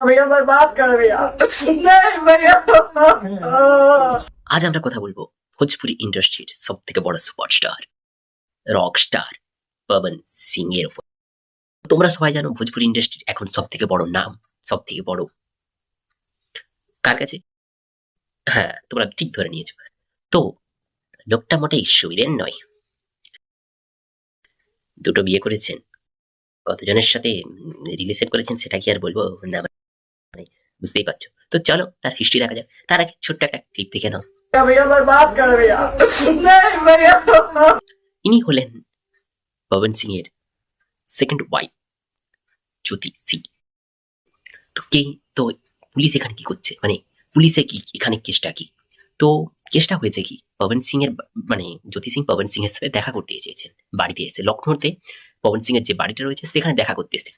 भैया बर्बाद कर दिया नहीं भैया আজ আমরা কথা বলবো ভোজপুরি ইন্ডাস্ট্রির সব থেকে বড় superstar rock star Pawan Singh এর উপর তোমরা সবাই জানো ভোজপুরি ইন্ডাস্ট্রির এখন সব থেকে বড় নাম সব থেকে বড় কার কাছে হ্যাঁ তোমরা ঠিক ধরে নিয়েছো তো লোকটা মোটেই সুবিধের নয় দুটো বিয়ে করেছেন কতজনের সাথে রিলেশন করেছেন সেটা কি আর বলবো না মানে বুঝতেই পারছ। তো চলো তার হিস্ট্রি দেখা যাক। তার আগে ছোট্ট একটা ক্লিপ দেখে নাও। ইনি হলেন পবন সিং এর সেকেন্ড ওয়াইফ জ্যোতি সিং। তো কে তো পুলিশ এখানে কি করছে? মানে পুলিশে কি এখানে কেসটা কি? তো কেসটা হয়েছে কি পবন সিং এর মানে জ্যোতি সিং পবন সিং এর সাথে দেখা করতে এসেছেন বাড়িতে এসে লখনৌতে পবন সিং এর যে বাড়িটা রয়েছে সেখানে দেখা করতে এসেছেন।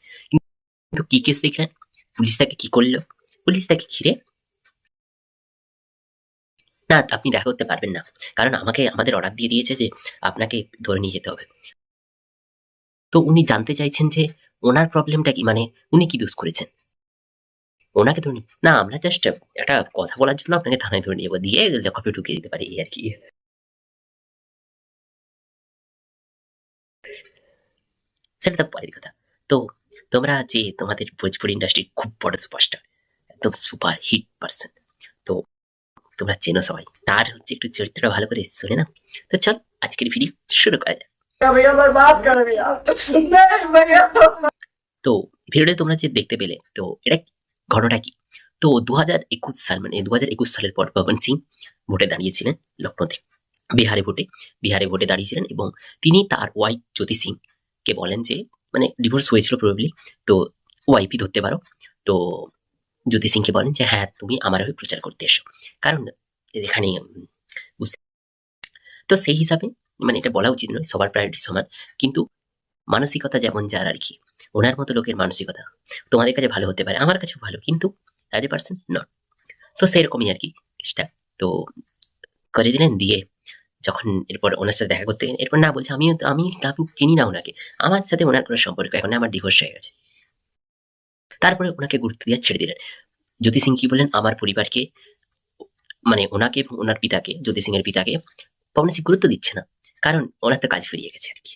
কিন্তু কি কেস দেখলেন? পুলিশ তাকে কি করল? পুলিশ তাকে ঘিরে না, আপনি দেখা করতে পারবেন না। কারণ আমাকে, আমাদের অর্ডার দিয়ে দিয়েছে যে আপনাকে ধরে নিয়ে যেতে হবে। তো উনি জানতে চাইছেন যে ওনার প্রবলেমটা কি মানে উনি কি দোষ করেছেন? ওনাকে ধরে না, আমরা জাস্ট একটা কথা বলার জন্য আপনাকে থানায় ধরে নিয়ে দিয়ে লকআপে ঢুকিয়ে দিতে পারি আর কি। সেটা তো পরের কথা। তো তোমরা যে তোমাদের ভোজপুরি ইন্ডাস্ট্রি খুব বড় সুপারস্টার একদম সুপার হিট পারসন তো তোমরা চেনো সবাই। তার হচ্ছে একটু চরিত্রটা ভালো করে শুনে না? তো চল, আজকের ভিডিও শুরু করা যাক। তো ভিডিওটা তোমরা যে দেখতে পেলে, তো এটা ঘটনা কি? তো দু হাজার একুশ সাল মানে দু হাজার একুশ সালের পর পবন সিং ভোটে দাঁড়িয়েছিলেন লক্ষ্ণৌতে। বিহারে ভোটে বিহারে ভোটে দাঁড়িয়েছিলেন এবং তিনি তার ওয়াইফ জ্যোতি সিং কে বলেন যে মানে ডিভোর্স হয়েছিল প্রবলি তো ওয়াইফই ধরতে পারো। তো জ্যোতি সিংকে বলেন যে হ্যাঁ তুমি আমার হয়ে প্রচার করতে এসো। কারণ এখানে বুঝতে তো সেই হিসাবে মানে এটা বলা উচিত নয়, সবার প্রায়োরিটি সমান। কিন্তু মানসিকতা যেমন যার আর কি, ওনার মতো লোকের মানসিকতা তোমাদের কাছে ভালো হতে পারে, আমার কাছেও ভালো, কিন্তু অ্যাজ এ পার্সন নট তো সেরকমই আর কি চেষ্টা তো করে দিলেন, দিয়ে যখন এরপর ওনার সাথে দেখা করতে এরপর না বলছে আমি আমি আমি চিনি না ওনাকে। আমার সাথে ওনার কোনো সম্পর্ক, এখন আমার ডিভোর্স হয়ে গেছে। তারপরে ওনাকে গুরুত্ব দিয়ে ছেড়ে দিলেন। জ্যোতি সিং কি বললেন? আমার পরিবারকে মানে ওনাকে এবং ওনার পিতাকে, জ্যোতি সিং এর পিতাকে পবন সিং গুরুত্ব দিচ্ছে না, কারণ ওনার তো কাজ ফিরিয়ে গেছে আর কি।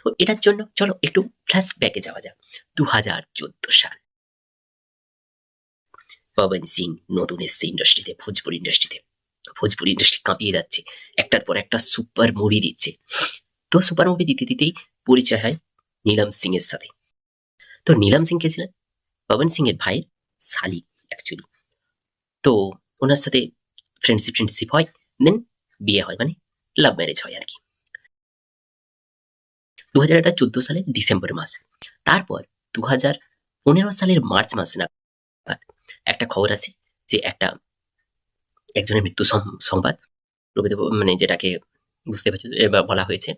তো এটার জন্য চলো একটু ফ্ল্যাশব্যাকে যাওয়া যাক দু হাজার চোদ্দ সাল। পবন সিং নতুন এসছে ইন্ডাস্ট্রিতে ভোজপুর ইন্ডাস্ট্রিতে ভোজপুরি ইন্ডাস্ট্রি কাঁপিয়ে যাচ্ছে, একটার পর একটা সুপার মুভি দিচ্ছে। তো সুপার মুভি দিতে দিতেই পরিচয় হয় নীলম সিং এর সাথে। তো নীলম সিং কে ছিলেন? পবন সিং এর ভাইয়ের শালি অ্যাকচুয়ালি তো ওনার সাথে ফ্রেন্ডশিপ ফ্রেন্ডশিপ হয় দেন বিয়ে হয় মানে লাভ ম্যারেজ হয় আর কি দু হাজার একটা চোদ্দ সালের ডিসেম্বর মাস। তারপর দু হাজার পনেরো সালের মার্চ মাস নাগাদ একটা খবর আছে যে একটা একজনের মৃত্যু সংবাদ প্রকৃত মানে যেটাকে বুঝতে পারছ বলা হয়েছে।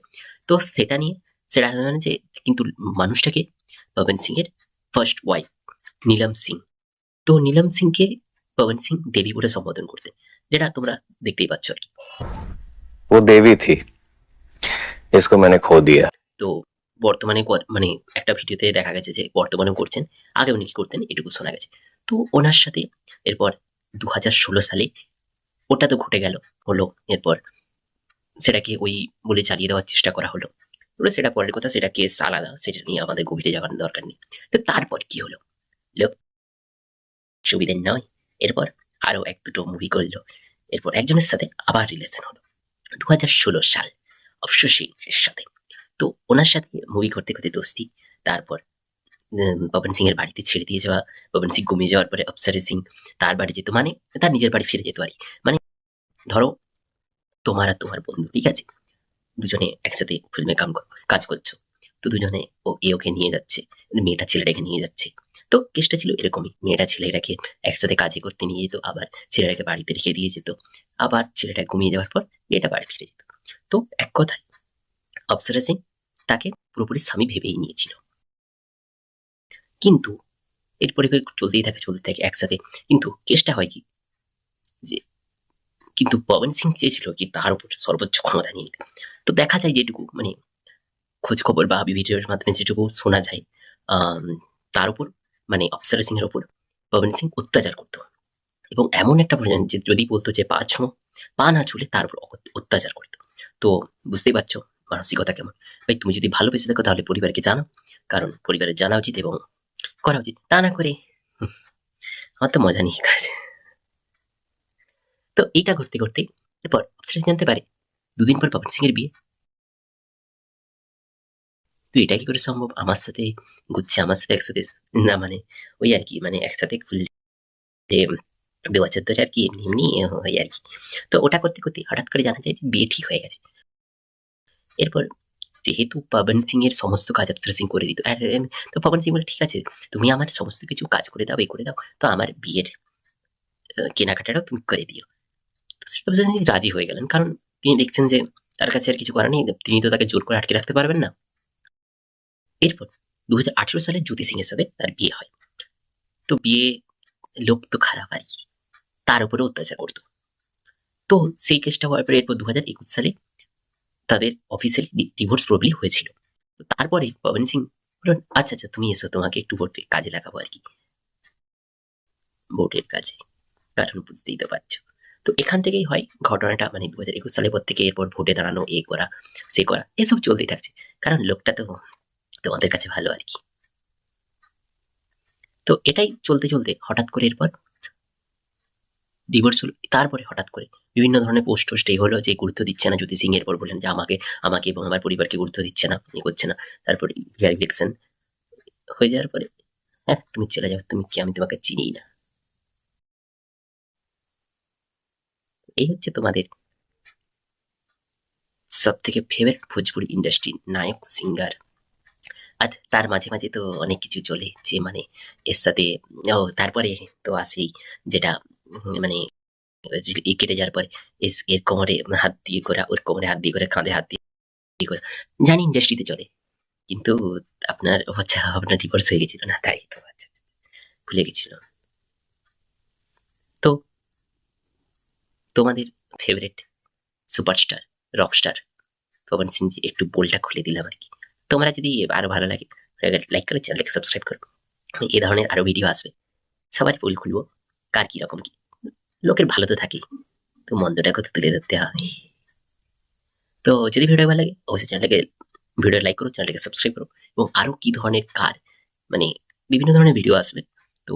তো সেটা নিয়ে, সেটা যে কিন্তু মানুষটাকে পবন সিং এর ফার্স্ট ওয়াইফ নীলম সিং তো নীলম সিংকে পবন সিং দেবী বলে সম্বোধন করতেন যেটা তোমরা দেখতেই পাচ্ছ আর কি वो देवी थी इसको मैंने खो दिया তো বর্তমানে কর- মানে একটা ভিডিওতে দেখা গেছে যে বর্তমানেও করছেন আগে উনি কি করতেন এটুকু শোনা গেছে তো ওনার সাথে এরপর দু হাজার ষোলো সালে ওটা তো ঘটে গেল হলো এরপর সেটাকে ওই বলে চালিয়ে দেওয়ার চেষ্টা করা হলো এবার সেটা পরের কথা সেটা কেস আলাদা সেটা নিয়ে আমাদের গভীরে যাওয়ার দরকার নেই তো তারপর কি হলো লোক। সুবিধে নয়। এরপর আরও এক দুটো মুভি করল। এরপর একজনের সাথে আবার রিলেশন হলো। দু হাজার ষোলো সাল অফসোসী সাথে। তো ওনার সাথে মুভি করতে করতে দোস্তি, তারপর পবন সিং এর বাড়িতে ছেড়ে দিয়ে যাওয়া, পবন সিং ঘুমিয়ে যাওয়ার পরে অপসারি সিং তার বাড়ি যেত মানে তার নিজের বাড়ি ফিরে যেত আর মানে ধরো, তোমার আর তোমার বন্ধু, ঠিক আছে? দুজনে একসাথে ফিল্মে কাম কাজ করছ। তো দুজনে ও, এ ওকে নিয়ে যাচ্ছে, মেয়েটা ছেলেটাকে নিয়ে যাচ্ছে। তো কেসটা ছিল এরকমই। মেয়েটা ছেলেটাকে একসাথে কাজে করতে নিয়ে যেত, আবার ছেলেটাকে বাড়িতে রেখে দিয়ে যেত, আবার ছেলেটা ঘুমিয়ে যাওয়ার পর মেয়েটা বাড়ি ফিরে যেত। তো এক কথায়, অপসরা সিং তাকে পুরোপুরি স্বামী ভেবেই নিয়েছিল। কিন্তু এরপরে চলতেই থাকে, চলতে থাকে একসাথে। কিন্তু কেসটা হয় কি? যে কিন্তু পবন সিং চেয়েছিল কি তার উপর সর্বোচ্চ ক্ষমতা নিয়ে তো দেখা যায় যেটুকু মানে খোঁজ খবর বা ভিডিওর মাধ্যমে যেটুকু শোনা যায় তার উপর মানে অপসরা সিং এর উপর পবন সিং অত্যাচার করতো। এবং এমন একটা পর্যায়ে যে যদি বলতো যে পা ছো, পা না ছুলে তার উপর অত্যাচার করতো। তো বুঝতেই পারছ মানসিকতা কেমন? ভাই, তুমি যদি ভালোবেসে থাকো তাহলে পরিবারকে জানাও। কারণ পরিবারের জানা উচিত এবং করা উচিত। তা না করে আমার তো মজা নেই কাজ। তো এইটা করতে করতে, এরপর অফিসার জানতে পারে, দুদিন পর পবন সিং এর বিয়ে। তো এটা কি করে সম্ভব? আমার সাথে ঘুরছে আমার সাথে একসাথে? না মানে ওই আর কি মানে একসাথে খুললে দু বছর আর কি এমনি এমনি হয় আর কি। তো ওটা করতে করতে হঠাৎ করে জানা যায় যে বিয়ে ঠিক হয়ে গেছে। এরপর যেহেতু পবন সিং এর সমস্ত কাজ অফিসার সিং করে দিত, আর তো পবন সিং বলে, ঠিক আছে, তুমি আমার সমস্ত কিছু কাজ করে দাও এই করে দাও, তো আমার বিয়ের কেনাকাটাটাও তুমি করে দিও। তো রাজি হয়ে গেলেন, কারণ তিনি দেখছেন যে তার কাছে আর কিছু করার নেই, তিনি তো তাকে জোর করে আটকে রাখতে পারবেন না। এরপর দু হাজার আঠেরো সালে জ্যোতি সিং এর সাথে তার বিয়ে হয়। তো বিয়ে লোক তো খারাপ আর কি। তার উপরে অত্যাচার করতো। তো সেই কেসটা হওয়ার পরে এরপর দু হাজার একুশ সালে তাদের অফিসিয়াল ডিভোর্স প্রবলি হয়েছিল। তারপরে পবন সিং বললেন আচ্ছা আচ্ছা তুমি এসো, তোমাকে একটু ভোটের কাজে লাগাবো আর কি। ভোটের কাজে। কারণ বুঝতেই তো পারছ। তো এখান থেকেই হয় ঘটনাটা মানে দু হাজার একুশ সালের পর থেকে এরপর ভোটে দাঁড়ানো, এ করা, সে করা, এসব চলতেই থাকছে। কারণ লোকটা তো তোমাদের কাছে ভালো আর কি তো এটাই চলতে চলতে হঠাৎ করে এরপর ডিভোর্স হলো, তারপরে হঠাৎ করে বিভিন্ন ধরনের পোস্ট টোস্ট এই হলো যে গুরুত্ব দিচ্ছে না জ্যোতি সিং এরপর বললেন যে আমাকে আমাকে এবং আমার পরিবারকে গুরুত্ব দিচ্ছে না ই করছে না। তারপরে হেয়ার ইলেকশন হয়ে যাওয়ার পরে হ্যাঁ তুমি চলে যাও, তুমি কি, আমি তোমাকে চিনি না। এই হচ্ছে তোমাদের সব থেকে ফেভারিট ভোজপুরি ইন্ডাস্ট্রি নায়ক সিঙ্গার আর তার মাঝে মাঝে তো অনেক কিছু চলে যে মানে এর সাথে ও তারপরে তো আসেই যেটা মানে ই কেটে যাওয়ার পরে এর কোমরে হাত দিয়ে করা ওর কোমরে হাত দিয়ে করে কাঁধে হাত দিয়ে করা জানি ইন্ডাস্ট্রিতে চলে কিন্তু আপনার হচ্ছে আপনার ডিভোর্স হয়ে গেছিল না? তাই তো আচ্ছা আচ্ছা, ভুলে গেছিল। তো তোমাদের favourite superstar rockstar Pawan Singh একটু বোলটা খুলে দিলাম আর কি। তোমরা যদি আরও ভালো লাগে লাইক করে চ্যানেলকে সাবস্ক্রাইব করো। এই ধরনের আরও ভিডিও আসবে। সবার পোল খুলবো, কার কি রকম কি? লোকের ভালো তো থাকেই। তো মন্দটাকে তো তুলে ধরতে হবে তো যদি ভিডিও ভালো লাগে, অবশ্যই চ্যানেলটাকে ভিডিও লাইক করো, চ্যানেলটাকে সাবস্ক্রাইব করো। এবং আরও কি ধরনের কার মানে বিভিন্ন ধরনের ভিডিও আসবে। তো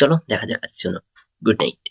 চলো, দেখা যাক আজকের জন্য। Good night